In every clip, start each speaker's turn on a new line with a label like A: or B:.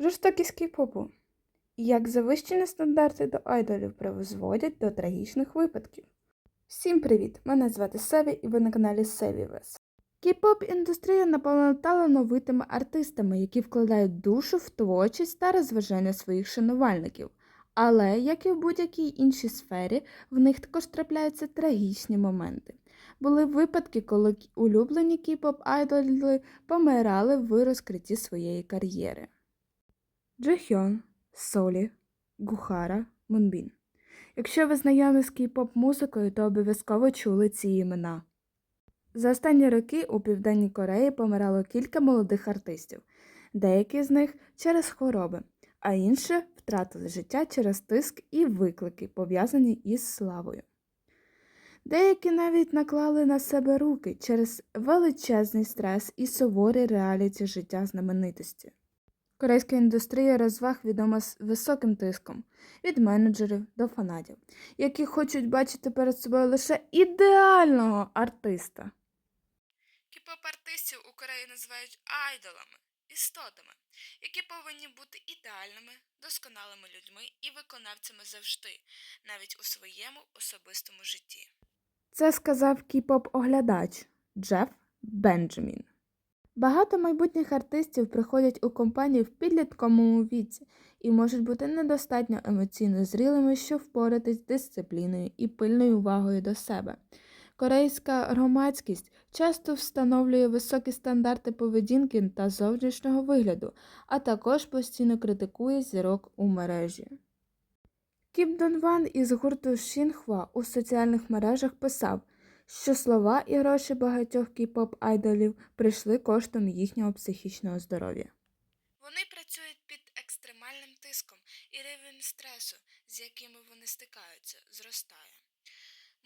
A: Жорстокість кей-попу. Як завищені стандарти до айдолів призводять до трагічних випадків. Всім привіт! Мене звати Севі і ви на каналі Севівес. Кей-поп індустрія наповнена талановитими артистами, які вкладають душу в творчість та розважання своїх шанувальників. Але, як і в будь-якій іншій сфері, в них також трапляються трагічні моменти. Були випадки, коли улюблені кей-поп айдоли помирали в розкритті своєї кар'єри. Джохьон, Солі, Гухара, Мунбін. Якщо ви знайомі з кей-поп музикою, то обов'язково чули ці імена. За останні роки у Південній Кореї помирало кілька молодих артистів, деякі з них через хвороби, а інші втратили життя через тиск і виклики, пов'язані із славою. Деякі навіть наклали на себе руки через величезний стрес і суворі реаліті життя знаменитості. Корейська індустрія розваг відома з високим тиском від менеджерів до фанатів, які хочуть бачити перед собою лише ідеального артиста. Кіп-поп-артистів у Кореї називають айдолами, істотами, які повинні бути ідеальними, досконалими людьми і виконавцями завжди, навіть у своєму особистому житті. Це сказав кіп-поп-оглядач Джеф Бенджамін. Багато майбутніх артистів приходять у компанію в підлітковому віці і можуть бути недостатньо емоційно зрілими, щоб впоратись з дисципліною і пильною увагою до себе. Корейська громадськість часто встановлює високі стандарти поведінки та зовнішнього вигляду, а також постійно критикує зірок у мережі. Кім Дон Ван із гурту Шінхва у соціальних мережах писав, що слова і гроші багатьох кей-поп айдолів прийшли коштом їхнього психічного здоров'я. Вони працюють під екстремальним тиском, і рівень стресу, з якими вони стикаються, зростає.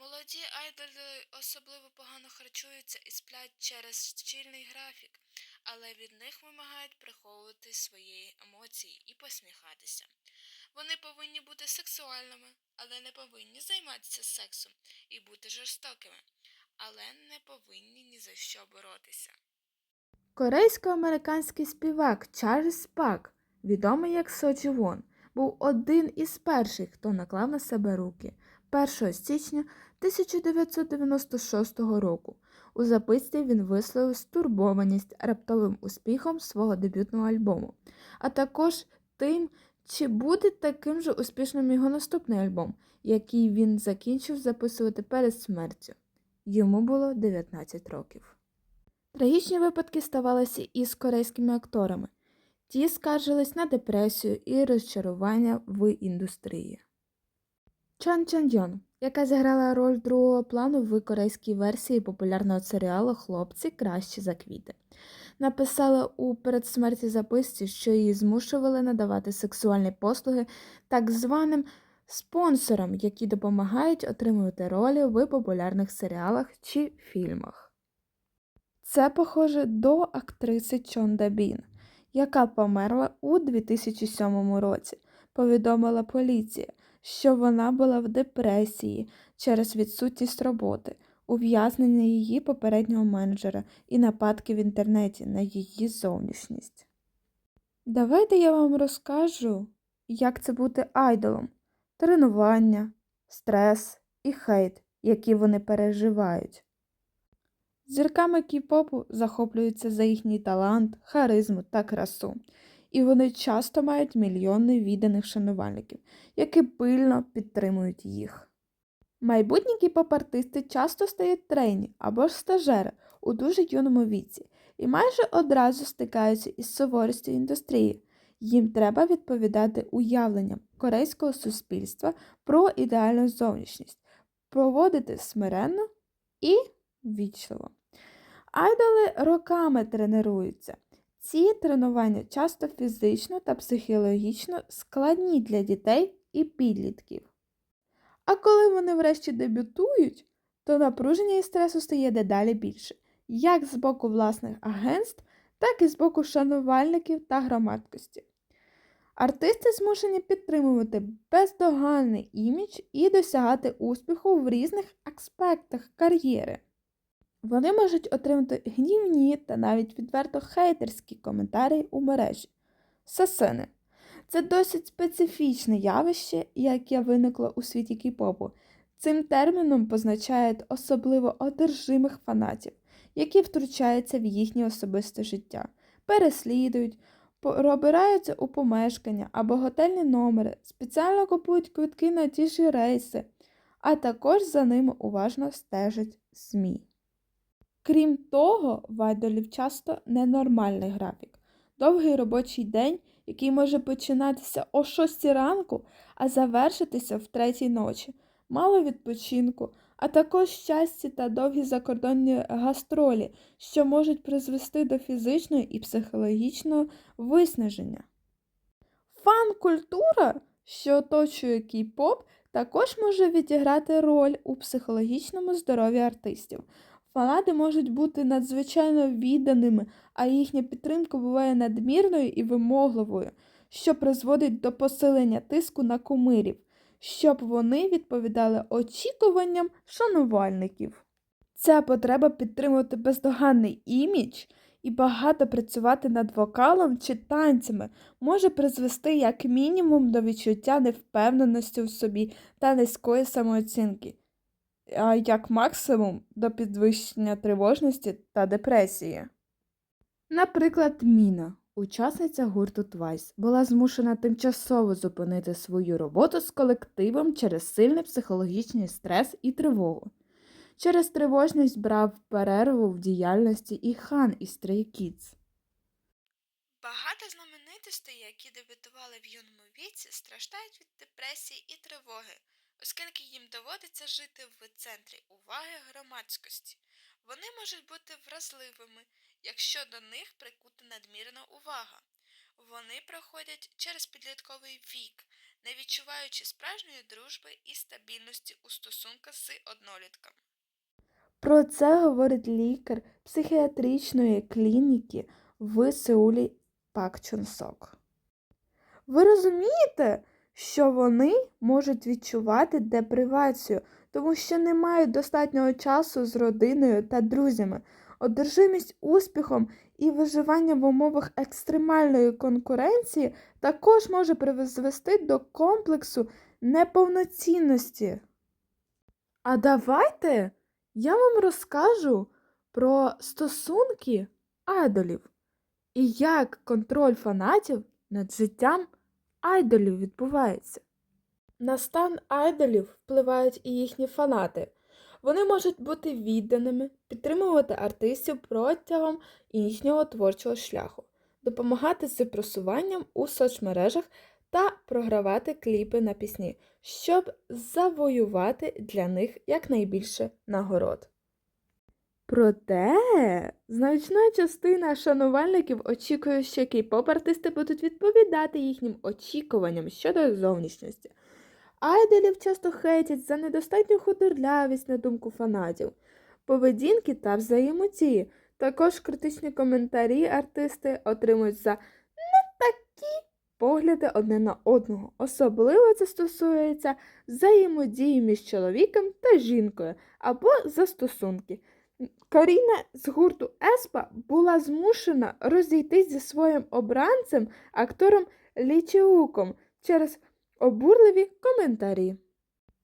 A: Молоді айдоли особливо погано харчуються і сплять через щільний графік, але від них вимагають приховувати свої емоції і посміхатися. Вони повинні бути сексуальними, але не повинні займатися сексом і бути жорстокими, але не повинні ні за що боротися. Корейсько-американський співак Чарльз Пак, відомий як Соджі Вон, був один із перших, хто наклав на себе руки 1 січня 1996 року. У записці він висловив стурбованість раптовим успіхом свого дебютного альбому, а також тим, чи буде таким же успішним його наступний альбом, який він закінчив записувати перед смертю. Йому було 19 років. Трагічні випадки ставалися і з корейськими акторами. Ті скаржились на депресію і розчарування в індустрії. Чан Чан Йон, яка зіграла роль другого плану в корейській версії популярного серіалу Хлопці кращі за квіти, написала у передсмерті записці, що її змушували надавати сексуальні послуги так званим спонсорам, які допомагають отримувати ролі в популярних серіалах чи фільмах. Це похоже до актриси Чон Дабін, яка померла у 2007 році. Повідомила поліція, що вона була в депресії через відсутність роботи, ув'язнення її попереднього менеджера і нападки в інтернеті на її зовнішність. Давайте я вам розкажу, як це бути айдолом, тренування, стрес і хейт, які вони переживають. Зірками кей-попу захоплюються за їхній талант, харизму та красу, і вони часто мають мільйони відданих шанувальників, які пильно підтримують їх. Майбутні кей-поп-артисти часто стають трейні або ж стажери у дуже юному віці і майже одразу стикаються із суворістю індустрії. Їм треба відповідати уявленням корейського суспільства про ідеальну зовнішність, проводити смиренно і вічливо. Айдоли роками тренуються. Ці тренування часто фізично та психологічно складні для дітей і підлітків. А коли вони врешті дебютують, то напруження і стресу стає дедалі більше, як з боку власних агентств, так і з боку шанувальників та громадськості. Артисти змушені підтримувати бездоганний імідж і досягати успіху в різних аспектах кар'єри. Вони можуть отримати гнівні та навіть відверто хейтерські коментарі у мережі. сасени. Це досить специфічне явище, яке виникло у світі кей-попу. Цим терміном позначають особливо одержимих фанатів, які втручаються в їхнє особисте життя, переслідують, пробираються у помешкання або готельні номери, спеціально купують квитки на ті ж рейси, а також за ними уважно стежать СМІ. Крім того, в айдолів часто ненормальний графік, довгий робочий день, який може починатися о 6 ранку, а завершитися в 3 ночі, мало відпочинку, а також часті та довгі закордонні гастролі, що можуть призвести до фізичного і психологічного виснаження. Фан-культура, що оточує кей-поп, також може відіграти роль у психологічному здоров'ї артистів. Фанати можуть бути надзвичайно відданими, а їхня підтримка буває надмірною і вимогливою, що призводить до посилення тиску на кумирів, щоб вони відповідали очікуванням шанувальників. Ця потреба підтримувати бездоганний імідж і багато працювати над вокалом чи танцями може призвести як мінімум до відчуття невпевненості в собі та низької самооцінки, а як максимум до підвищення тривожності та депресії. Наприклад, Міна, учасниця гурту Twice, була змушена тимчасово зупинити свою роботу з колективом через сильний психологічний стрес і тривогу. Через тривожність брав перерву в діяльності і хан із Stray Kids.
B: Багато знаменитостей, які дебютували в юному віці, страждають від депресії і тривоги, оскільки їм доводиться жити в центрі уваги громадськості. Вони можуть бути вразливими, якщо до них прикута надмірна увага. Вони проходять через підлітковий вік, не відчуваючи справжньої дружби і стабільності у стосунках з однолітками.
A: Про це говорить лікар психіатричної клініки в Сеулі Пак Чон Сок. Ви розумієте, що вони можуть відчувати депривацію, тому що не мають достатнього часу з родиною та друзями. Одержимість успіхом і виживання в умовах екстремальної конкуренції також може призвести до комплексу неповноцінності. А давайте я вам розкажу про стосунки айдолів і як контроль фанатів над життям айдолів відбувається. На стан айдолів впливають і їхні фанати. Вони можуть бути відданими, підтримувати артистів протягом їхнього творчого шляху, допомагати з просуванням у соцмережах та програвати кліпи на пісні, щоб завоювати для них якнайбільше нагород. Проте значна частина шанувальників очікує, що кей-поп-артисти будуть відповідати їхнім очікуванням щодо зовнішності. Айдолів часто хейтять за недостатню худорлявість на думку фанатів, поведінки та взаємодії. Також критичні коментарі артисти отримують за не такі погляди одне на одного. Особливо це стосується взаємодії між чоловіком та жінкою або застосунки. Каріна з гурту Еспа була змушена розійтись зі своїм обранцем, актором Лі Чеуком, через обурливі коментарі.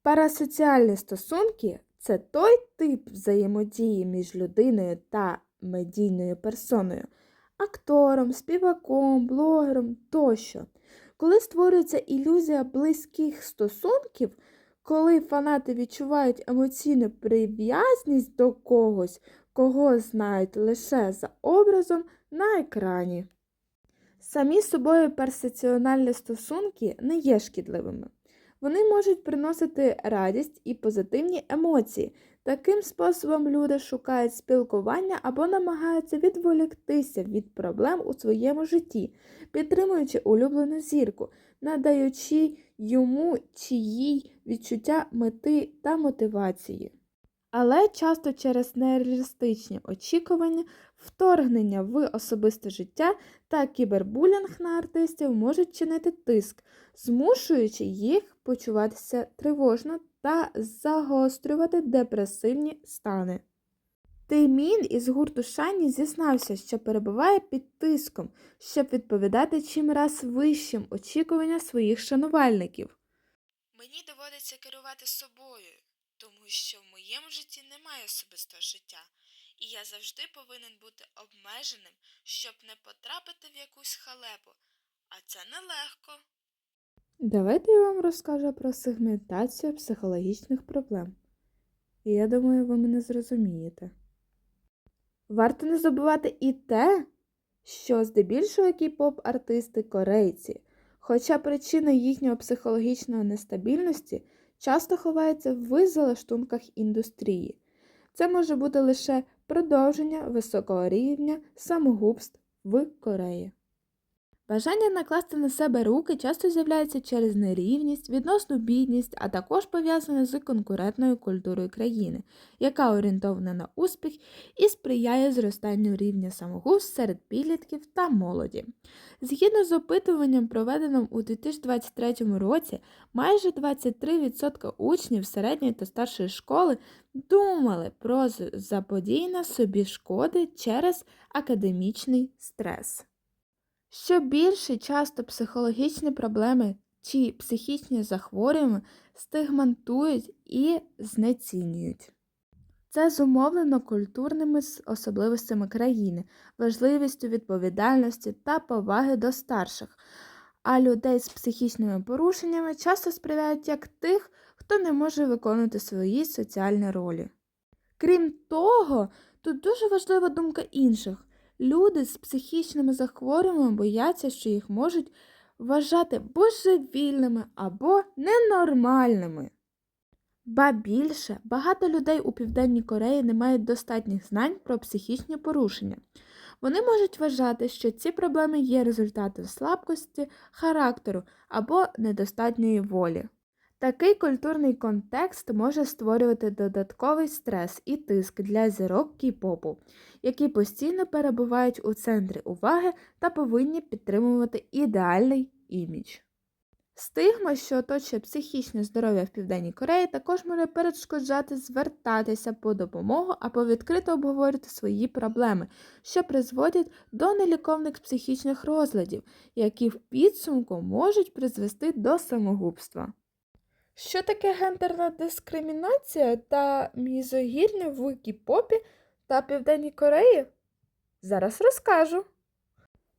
A: Парасоціальні стосунки це той тип взаємодії між людиною та медійною персоною, актором, співаком, блогером тощо. Коли створюється ілюзія близьких стосунків, коли фанати відчувають емоційну прив'язність до когось, кого знають лише за образом на екрані. Самі собою персоціональні стосунки не є шкідливими. Вони можуть приносити радість і позитивні емоції. Таким способом люди шукають спілкування або намагаються відволіктися від проблем у своєму житті, підтримуючи улюблену зірку, надаючи йому чи їй відчуття мети та мотивації. Але часто через нереалістичні очікування, вторгнення в особисте життя та кібербулінг на артистів можуть чинити тиск, змушуючи їх почуватися тривожно та загострювати депресивні стани. Теймін із гурту Шайні зізнався, що перебуває під тиском, щоб відповідати чим раз вищим очікуванням своїх шанувальників.
B: Мені доводиться керувати собою, тому що в моєму житті немає особистого життя, і я завжди повинен бути обмеженим, щоб не потрапити в якусь халепу, а це нелегко.
A: Давайте я вам розкажу про сегментацію психологічних проблем. І я думаю, ви мене зрозумієте. Варто не забувати і те, що здебільшого кей-поп-артисти корейці, хоча причина їхньої психологічної нестабільності часто ховається в залаштунках індустрії. Це може бути лише продовження високого рівня самогубств в Кореї. Бажання накласти на себе руки часто з'являється через нерівність, відносну бідність, а також пов'язане з конкурентною культурою країни, яка орієнтована на успіх і сприяє зростанню рівня самогубств серед підлітків та молоді. Згідно з опитуванням, проведеним у 2023 році, майже 23% учнів середньої та старшої школи думали про заподіяння собі шкоди через академічний стрес. Що більше часто психологічні проблеми чи психічні захворювання стигматують і знецінюють. Це зумовлено культурними особливостями країни, важливістю відповідальності та поваги до старших, а людей з психічними порушеннями часто сприймають як тих, хто не може виконувати свої соціальні ролі. Крім того, тут дуже важлива думка інших. Люди з психічними захворюваннями бояться, що їх можуть вважати божевільними або ненормальними. Ба більше, багато людей у Південній Кореї не мають достатніх знань про психічні порушення. Вони можуть вважати, що ці проблеми є результатом слабкості, характеру або недостатньої волі. Такий культурний контекст може створювати додатковий стрес і тиск для зірок кей-попу, які постійно перебувають у центрі уваги та повинні підтримувати ідеальний імідж. Стигма, що оточує психічне здоров'я в Південній Кореї, також може перешкоджати звертатися по допомогу або відкрито обговорювати свої проблеми, що призводять до неліковних психічних розладів, які в підсумку можуть призвести до самогубства. Що таке гендерна дискримінація та мізогірня в кей-попі та Південній Кореї? Зараз розкажу.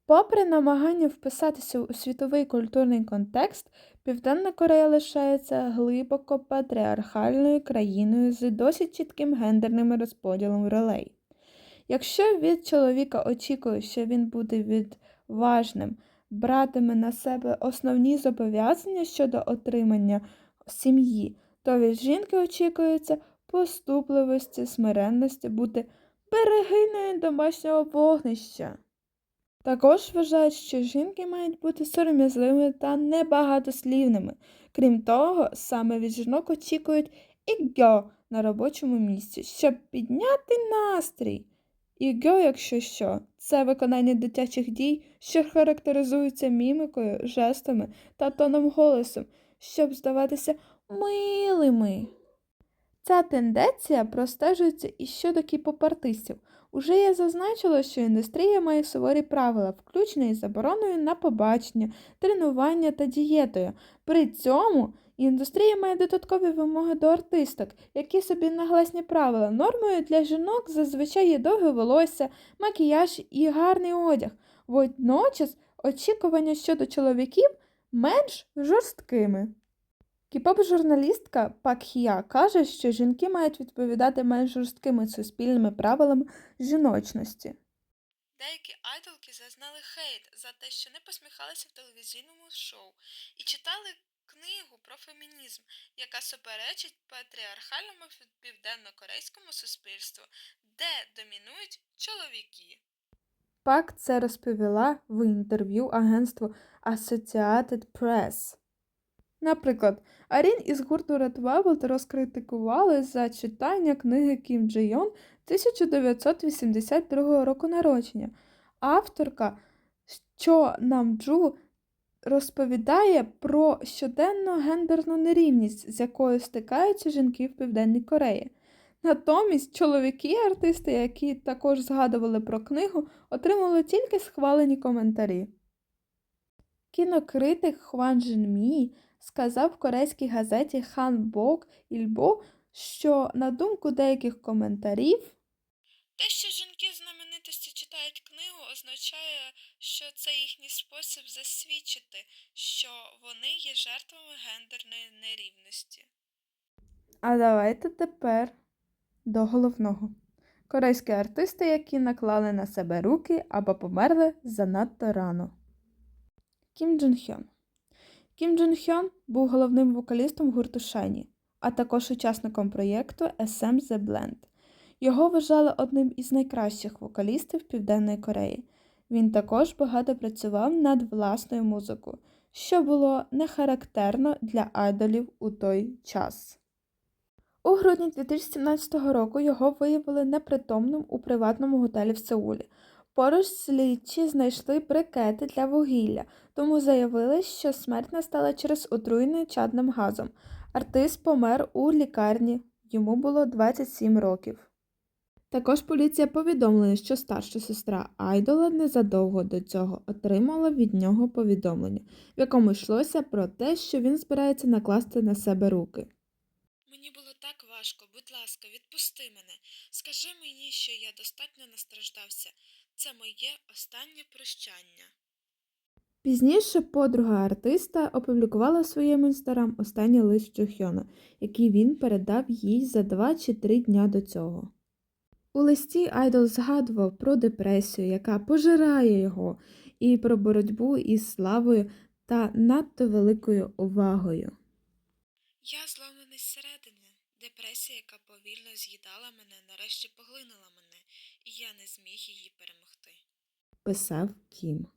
A: Попри намагання вписатися у світовий культурний контекст, Південна Корея лишається глибоко патріархальною країною з досить чітким гендерним розподілом ролей. Якщо від чоловіка очікує, що він буде відважним, братиме на себе основні зобов'язання щодо отримання сім'ї, то від жінки очікується поступливості, смиренності, бути берегиною домашнього вогнища. Також вважають, що жінки мають бути сором'язливими та небагатослівними. Крім того, саме від жінок очікують іґо на робочому місці, щоб підняти настрій. Іґо, якщо що, це виконання дитячих дій, що характеризуються мімікою, жестами та тоном голосу, щоб здаватися милими. Ця тенденція простежується і щодо кіпоп-артистів. Уже я зазначила, що індустрія має суворі правила, включно із забороною на побачення, тренування та дієтою. При цьому індустрія має додаткові вимоги до артисток, які собі нагласні правила. Нормою для жінок зазвичай є довге волосся, макіяж і гарний одяг. Водночас очікування щодо чоловіків менш жорсткими. Кіпоп-журналістка Пак Хія каже, що жінки мають відповідати менш жорсткими суспільними правилами жіночності.
B: Деякі айдолки зазнали хейт за те, що не посміхалися в телевізійному шоу і читали книгу про фемінізм, яка суперечить патріархальному південно-корейському суспільству, де домінують чоловіки.
A: Пак це розповіла в інтерв'ю агентству Associated Press. Наприклад, Арін із гурту Red Velvet розкритикували за читання книги Кім Джи Йон 1982 року народження. Авторка Чо Намджу розповідає про щоденну гендерну нерівність, з якою стикаються жінки в Південній Кореї. Натомість чоловіки-артисти, які також згадували про книгу, отримали тільки схвалені коментарі. Кінокритик Хван Джин сказав в корейській газеті Ханбок Ільбо, що на думку деяких коментарів
B: Те, що жінки знаменитості читають книгу, означає, що це їхній спосіб засвідчити, що вони є жертвами гендерної нерівності.
A: А давайте тепер до головного. Корейські артисти, які наклали на себе руки або померли занадто рано. Кім Джин Хьон. Кім Джин Хьон був головним вокалістом гурту Shiny, а також учасником проєкту SM The Blend. Його вважали одним із найкращих вокалістів Південної Кореї. Він також багато працював над власною музикою, що було не характерно для айдолів у той час. У грудні 2017 року його виявили непритомним у приватному готелі в Сеулі. Поруч слідчі знайшли брикети для вугілля, тому заявили, що смерть настала через отруєння чадним газом. Артист помер у лікарні, йому було 27 років. Також поліція повідомила, що старша сестра Айдола незадовго до цього отримала від нього повідомлення, в якому йшлося про те, що він збирається накласти на себе руки.
B: Мені було так важко, будь ласка, відпусти мене. Скажи мені, що я достатньо настраждався. Це моє останнє прощання.
A: Пізніше подруга артиста опублікувала в своєму інстаграм останній лист Джохьона, який він передав їй за два чи три дня до цього. У листі Айдол згадував про депресію, яка пожирає його, і про боротьбу із славою та надто великою увагою.
B: Я зламаний зсередини. Депресія, яка повільно з'їдала мене, нарешті поглинула мене, я не зміг її перемогти.
A: писав Кім.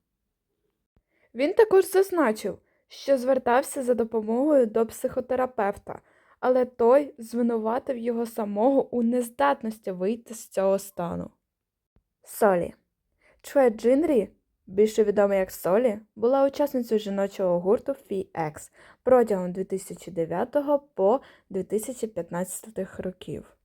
A: Він також зазначив, що звертався за допомогою до психотерапевта, але той звинуватив його самого у нездатності вийти з цього стану. Солі. Чуе Джинрі, більше відома як Солі, була учасницею жіночого гурту FX протягом 2009 по 2015 років.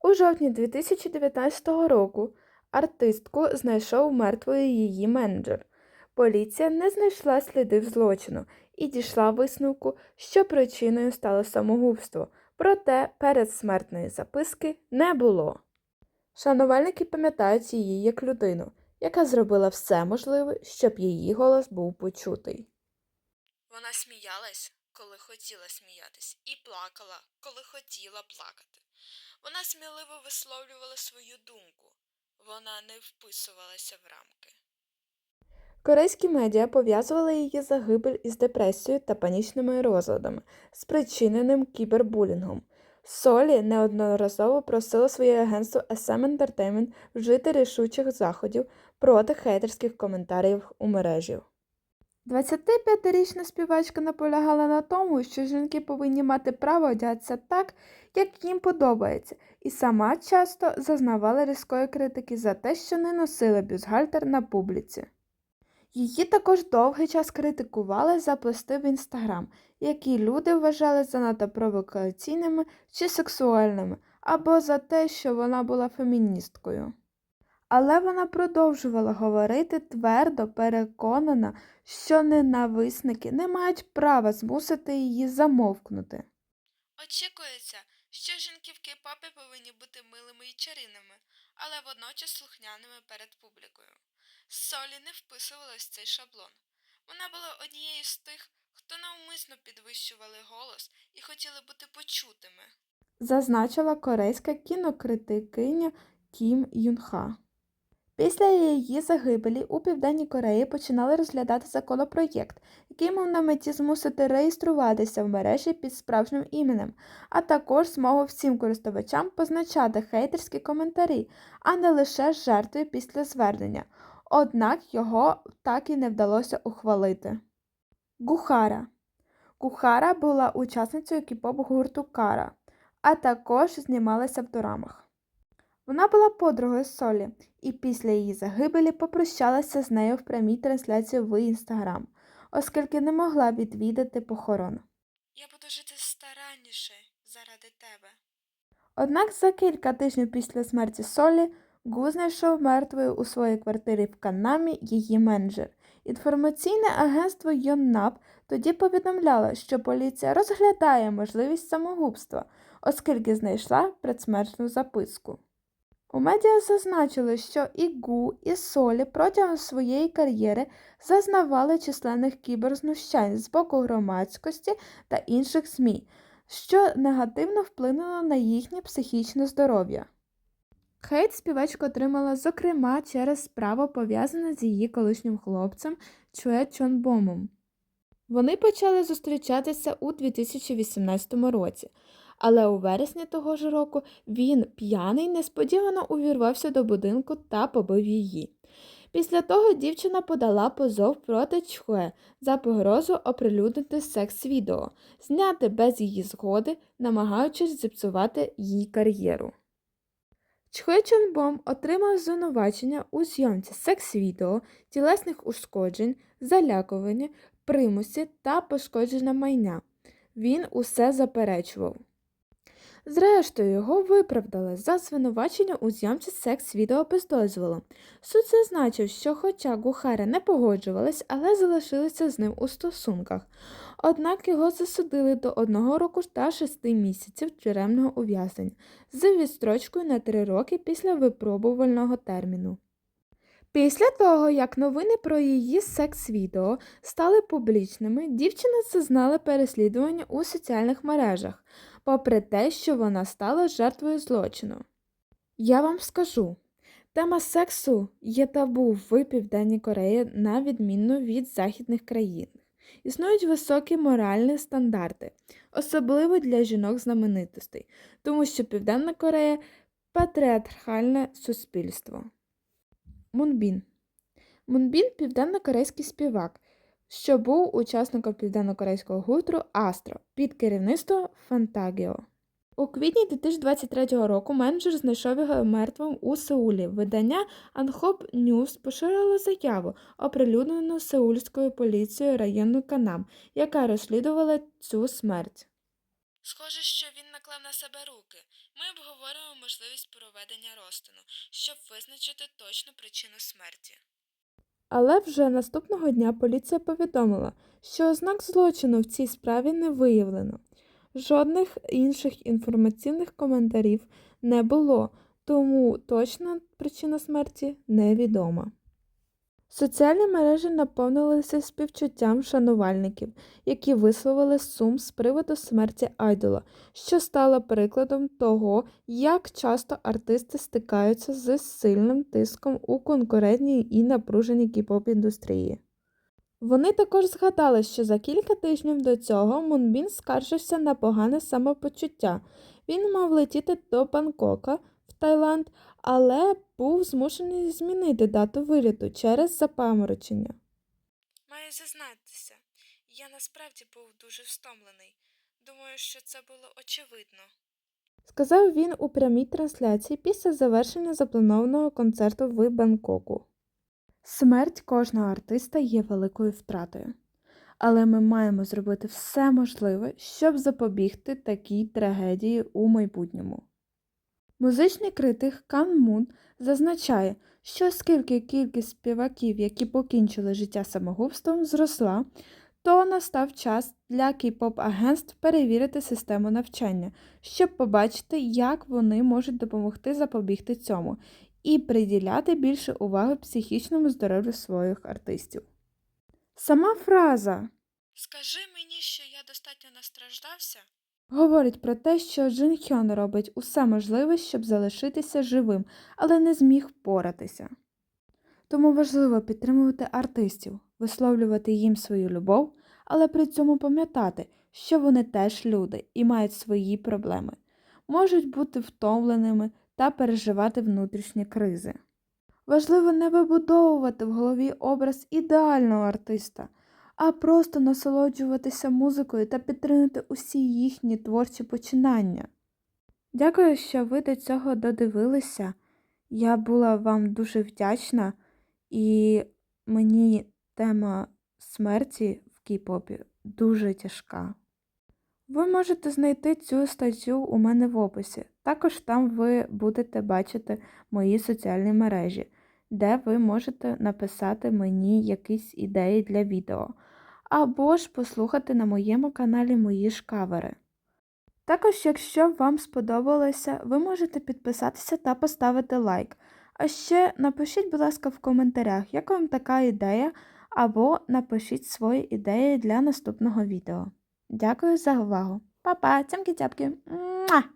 A: У жовтні 2019 року артистку знайшов мертвою її менеджер. Поліція не знайшла слідів злочину і дійшла висновку, що причиною стало самогубство, проте передсмертної записки не було. Шанувальники пам'ятають її як людину, яка зробила все можливе, щоб її голос був почутий.
B: Вона сміялась, коли хотіла сміятись, і плакала, коли хотіла плакати. Вона сміливо висловлювала свою думку. Вона не вписувалася в рамки.
A: Корейські медіа пов'язували її загибель із депресією та панічними розладами, спричиненим кібербулінгом. Солі неодноразово просила своє агентство SM Entertainment вжити рішучих заходів проти хейтерських коментарів у мережі. 25-річна співачка наполягала на тому, що жінки повинні мати право одягатися так, як їм подобається, і сама часто зазнавала різкої критики за те, що не носила бюстгальтер на публіці. Її також довгий час критикували за пости в інстаграм, які люди вважали занадто провокаційними чи сексуальними, або за те, що вона була феміністкою. Але вона продовжувала говорити твердо переконана, що ненависники не мають права змусити її замовкнути.
B: Очікується, що жінки в кей-попі повинні бути милими і чарівними, але водночас слухняними перед публікою. Солі не вписувалась в цей шаблон. Вона була однією з тих, хто навмисно підвищували голос і хотіли бути почутими.
A: зазначила корейська кінокритикиня Кім Юнха. Після її загибелі у Південній Кореї починали розглядати законопроєкт, який мав на меті змусити реєструватися в мережі під справжнім іменем, а також змогу всім користувачам позначати хейтерські коментарі, а не лише з жертвою після звернення. Однак його так і не вдалося ухвалити. Гухара. Гухара була учасницею кіп-поп гурту Кара, а також знімалася в дорамах. Вона була подругою Солі і після її загибелі попрощалася з нею в прямій трансляції в інстаграм, оскільки не могла відвідати похорон.
B: Я буду жити старанніше заради тебе.
A: Однак за кілька тижнів після смерті Солі Гу знайшов мертвою у своїй квартирі в Канамі її менеджер. Інформаційне агентство Йоннап тоді повідомляло, що поліція розглядає можливість самогубства, оскільки знайшла предсмертну записку. У медіа зазначили, що і Гу, і Солі протягом своєї кар'єри зазнавали численних кіберзнущань з боку громадськості та інших ЗМІ, що негативно вплинуло на їхнє психічне здоров'я. Хейт співачка отримала, зокрема, через справу пов'язане з її колишнім хлопцем Чуе Чонбомом. Вони почали зустрічатися у 2018 році, але у вересні того ж року він, п'яний, несподівано увірвався до будинку та побив її. Після того дівчина подала позов проти Чхуе за погрозу оприлюднити секс-відео, зняти без її згоди, намагаючись зіпсувати їй кар'єру. Чхуе Чонбом отримав звинувачення у зйомці секс-відео, тілесних ушкоджень, залякування, примусі та пошкодження майна. Він усе заперечував. Зрештою, його виправдали за звинувачення у зйомці секс-відео без дозволу. Суд зазначив, що хоча Гухара не погоджувалась, але залишилися з ним у стосунках. Однак його засудили до одного року та шести місяців тюремного ув'язнення з відстрочкою на три роки після випробувального терміну. Після того, як новини про її секс-відео стали публічними, дівчина зазнала переслідування у соціальних мережах, попри те, що вона стала жертвою злочину. Я вам скажу, тема сексу є табу в Південній Кореї на відміну від західних країн. Існують високі моральні стандарти, особливо для жінок-знаменитостей, тому що Південна Корея патріархальне суспільство. Мунбін. Мунбін південно-корейський співак, що був учасником південно-корейського гурту Астро під керівництвом Фантагіо. У квітні 2023 року менеджер знайшов його мертвим у Сеулі. Видання Anhop News поширило заяву, оприлюднену сеульською поліцією району Канам, яка розслідувала цю смерть.
B: Схоже, що він наклав на себе руки. Ми обговоримо можливість проведення розтину, щоб визначити точну причину смерті.
A: Але вже наступного дня поліція повідомила, що ознак злочину в цій справі не виявлено. Жодних інших інформаційних коментарів не було, тому точна причина смерті невідома. Соціальні мережі наповнилися співчуттям шанувальників, які висловили сум з приводу смерті айдола, що стало прикладом того, як часто артисти стикаються з сильним тиском у конкурентній і напруженій кіп-поп індустрії. Вони також згадали, що за кілька тижнів до цього Мунбін скаржився на погане самопочуття. Він мав летіти до Бангкока Таїланд, але був змушений змінити дату виліту через запаморочення.
B: Маю зізнатися, я насправді був дуже встомлений. Думаю, що це було очевидно.
A: Сказав він у прямій трансляції після завершення запланованого концерту в Бангкоку. Смерть кожного артиста є великою втратою, але ми маємо зробити все можливе, щоб запобігти такій трагедії у майбутньому. Музичний критик Кан Мун зазначає, що оскільки кількість співаків, які покінчили життя самогубством, зросла, то настав час для кей-поп агентств перевірити систему навчання, щоб побачити, як вони можуть допомогти запобігти цьому і приділяти більше уваги психічному здоров'ю своїх артистів. Сама фраза
B: Скажи мені, що я достатньо настраждався.
A: Говорить про те, що Джин Хьон робить усе можливе, щоб залишитися живим, але не зміг впоратися. Тому важливо підтримувати артистів, висловлювати їм свою любов, але при цьому пам'ятати, що вони теж люди і мають свої проблеми, можуть бути втомленими та переживати внутрішні кризи. Важливо не вибудовувати в голові образ ідеального артиста, а просто насолоджуватися музикою та підтримати усі їхні творчі починання. Дякую, що ви до цього додивилися. Я була вам дуже вдячна, і мені тема смерті в кей-попі дуже тяжка. Ви можете знайти цю статтю у мене в описі. Також там ви будете бачити мої соціальні мережі, де ви можете написати мені якісь ідеї для відео, або ж послухати на моєму каналі мої ж кавери. Також, якщо вам сподобалося, ви можете підписатися та поставити лайк. А ще напишіть, будь ласка, в коментарях, як вам така ідея, або напишіть свої ідеї для наступного відео. Дякую за увагу. Па-па, цямки-цяпки. Муа!